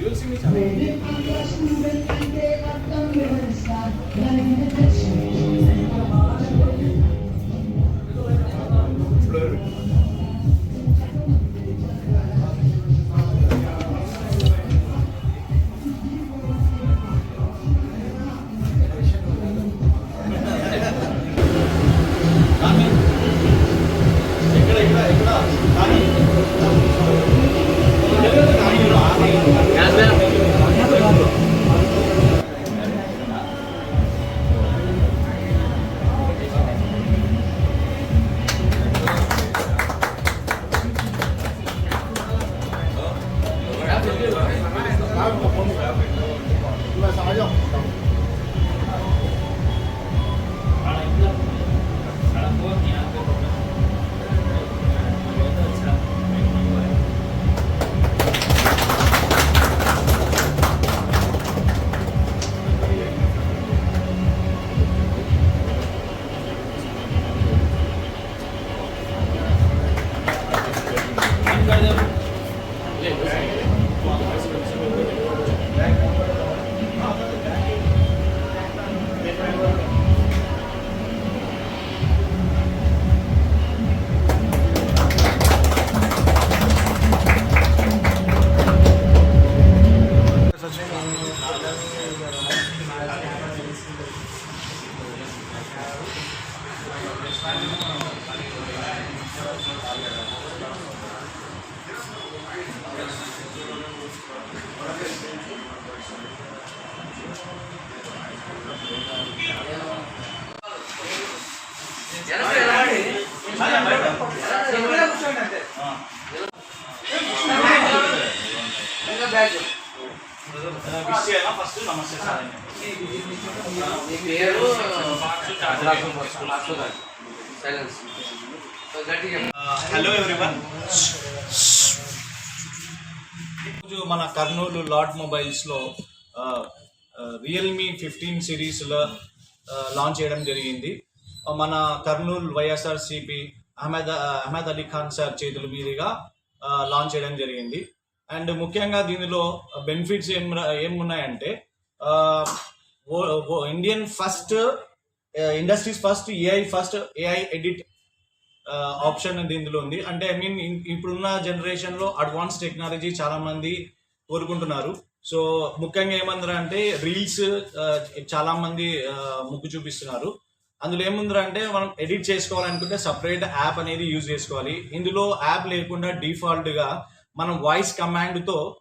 열심히 잘해. I'm a woman. First నమస్తే sir మీ పేరు హలో ఎవ్రీవన్ uh, ఈరోజు మన కర్నూలు లాట్ మొబైల్స్లో రియల్మీ ఫిఫ్టీన్ సిరీస్లో లాంచ్ చేయడం జరిగింది. Uh, మన Kurnool YSR CP Ahmed uh, Ahmed Ali Khan sir చేతుల మీదుగా లాంచ్ చేయడం జరిగింది. అండ్ ముఖ్యంగా దీనిలో బెనిఫిట్స్ ఏం ఏమున్నాయంటే Indian first industries first AI first AI edit option దీనిలో ఉంది. అంటే ఐ మీన్ ఇప్పుడున్న జనరేషన్లో అడ్వాన్స్ టెక్నాలజీ చాలా మంది కోరుకుంటున్నారు. సో ముఖ్యంగా ఏమందరా అంటే రీల్స్ uh, చాలా మంది uh, ముగ్గు చూపిస్తున్నారు. అందులో ఏముందిరా అంటే మనం ఎడిట్ చేసుకోవాలనుకుంటే సపరేట్ యాప్ అనేది యూజ్ చేసుకోవాలి. ఇందులో యాప్ లేకుండా డిఫాల్ట్గా మనం వాయిస్ కమాండ్తో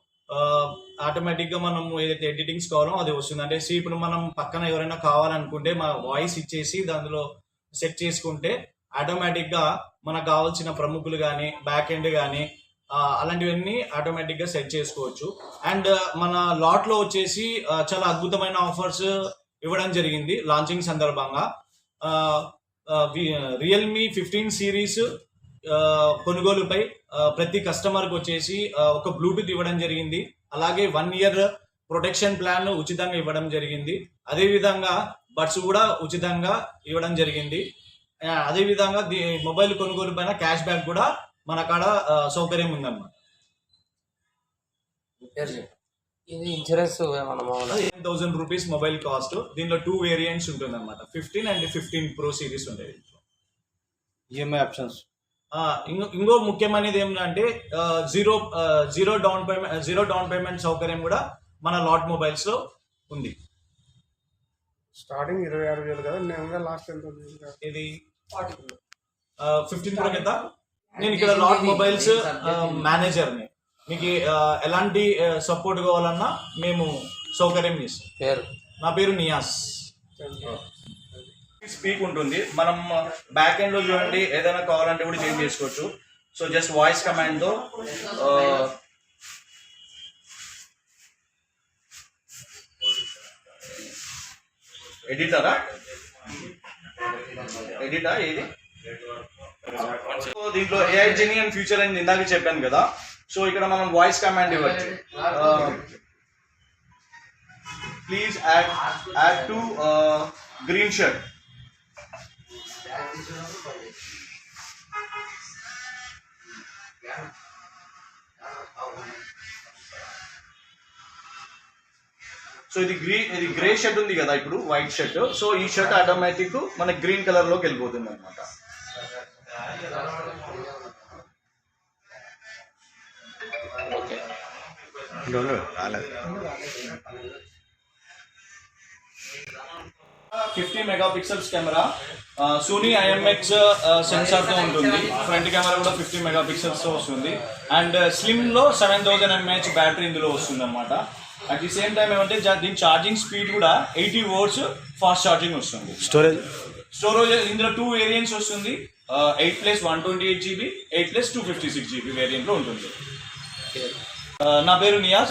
ఆటోమేటిక్గా ఆటోమేటిక్గా మనం ఏదైతే ఎడిటింగ్స్ కావాలో అది వస్తుంది. అంటే see ఇప్పుడు మనం పక్కన ఎవరైనా కావాలనుకుంటే మా వాయిస్ ఇచ్చేసి దానిలో సెట్ చేసుకుంటే ఆటోమేటిక్గా మనకు కావాల్సిన ప్రముఖులు కానీ బ్యాక్ ఎండ్ కానీ అలాంటివన్నీ ఆటోమేటిక్గా సెట్ చేసుకోవచ్చు. అండ్ uh, మన లాట్లో వచ్చేసి చాలా అద్భుతమైన ఆఫర్స్ ఇవ్వడం జరిగింది లాంచింగ్ సందర్భంగా. రియల్మీ ఫిఫ్టీన్ సిరీస్ కొనుగోలుపై ప్రతి కస్టమర్కి వచ్చేసి ఒక బ్లూటూత్ ఇవ్వడం జరిగింది. అలాగే వన్ ఇయర్ ప్రొటెక్షన్ ప్లాన్ ఉచితంగా ఇవ్వడం జరిగింది. అదే విధంగా బడ్స్ కూడా ఉచితంగా ఇవ్వడం జరిగింది. ఆ, అదే విధంగా ది- మొబైల్ కొనుగోలు పైన క్యాష్ బ్యాక్ కూడా మన కాడ సౌకర్యం ఉందన్నమాట. ఇది insurance eight thousand rupees mobile cost దీనిలో టూ వేరియంట్స్ ఉంటుంది అనమాట fifteen and fifteen pro series ఉంటాయి ఈఎంఐ ఆప్షన్స్ ఆ, ఇంకో ఇంకో ముఖ్యమైనది ఏంటంటే ఆ, zero zero down payment zero down payment సౌకర్యం కూడా మన లాట్ మొబైల్స్లో ఉంది. స్టార్టింగ్ ఇరవై ఆరు వేలు కదా నేను లాస్ట్ ఎంత? ఇది ఫిఫ్టీన్ ప్రో కదా? నేను ఇక్కడ లాట్ మొబైల్స్ మేనేజర్ని మీకు ఎలాంటి సపోర్ట్ కావాలన్నా మేము సౌకర్యం చేస్తుంది పేరు. నా పేరు నియాస్. స్పీక్ ఉంటుంది. మనం బ్యాక్ ఎండ్లో చూడండి ఏదైనా కావాలంటే కూడా చేంజ్ చేసుకోవచ్చు. సో జస్ట్ వాయిస్ కమాండ్తో uh, ఎడిటరా ఎడిటా ఏది? సో దీంట్లో ఏఐ జెనీ అండ్ ఫ్యూచర్ అని ఇందాక చెప్పాను కదా. సో ఇక్కడ మనం వాయిస్ కమాండ్ ఇవ్వచ్చు. Please add add to green shirt so ఇది గ్రీ ఇది గ్రే షర్ట్ ఉంది కదా ఇప్పుడు వైట్ షర్ట్ సో ఈ షర్ట్ ఆటోమేటిక్ మన గ్రీన్ కలర్లోకి వెళ్ళిపోతుంది అనమాట okay fifty megapixels camera Sony IMX సెన్సార్తో ఉంటుంది. ఫ్రంట్ కెమెరా కూడా ఫిఫ్టీ మెగా పిక్సెల్స్తో వస్తుంది. అండ్ స్లిమ్లో సెవెన్ థౌసండ్ ఎంఏహెచ్ బ్యాటరీ ఇందులో వస్తుంది అనమాట అట్ ది సేమ్ టైం ఏమంటే దీని ఛార్జింగ్ స్పీడ్ కూడా ఎయిటీ వోల్ట్స్ ఫాస్ట్ ఛార్జింగ్ వస్తుంది. స్టోరేజ్ స్టోరేజ్ ఇందులో టూ వేరియంట్స్ వస్తుంది. Eight plus one twenty eight GB eight plus two fifty six GB వేరియంట్లో ఉంటుంది. నా పేరు నియాజ్.